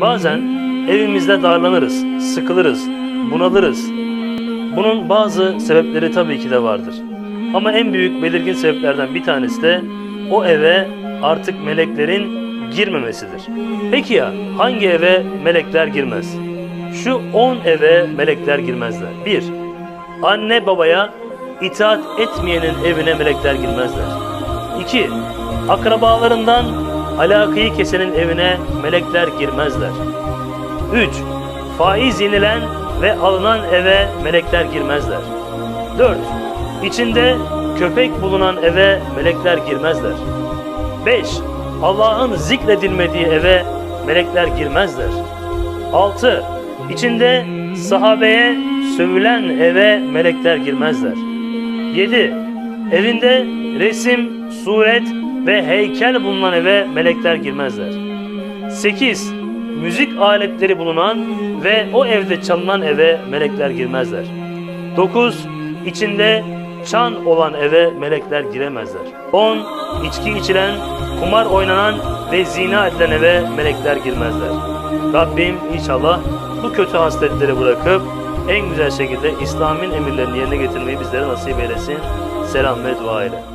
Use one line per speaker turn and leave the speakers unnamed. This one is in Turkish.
Bazen evimizde darlanırız, sıkılırız, bunalırız. Bunun bazı sebepleri tabii ki de vardır. Ama en büyük belirgin sebeplerden bir tanesi de o eve artık meleklerin girmemesidir. Peki ya hangi eve melekler girmez? Şu 10 eve melekler girmezler. 1. Anne babaya itaat etmeyenin evine melekler girmezler. 2. Akrabalarından alakayı kesenin evine melekler girmezler. 3. Faiz yenilen ve alınan eve melekler girmezler. 4. İçinde köpek bulunan eve melekler girmezler. 5. Allah'ın zikredilmediği eve melekler girmezler. 6. İçinde sahabeye sövülen eve melekler girmezler. 7. Evinde resim, suret ve heykel bulunan eve melekler girmezler. 8. Müzik aletleri bulunan ve o evde çalınan eve melekler girmezler. 9. İçinde çan olan eve melekler giremezler. 10. İçki içilen, kumar oynanan ve zina edilen eve melekler girmezler. Rabbim inşallah bu kötü hasletleri bırakıp en güzel şekilde İslam'ın emirlerini yerine getirmeyi bizlere nasip eylesin. Selam ve dua ile.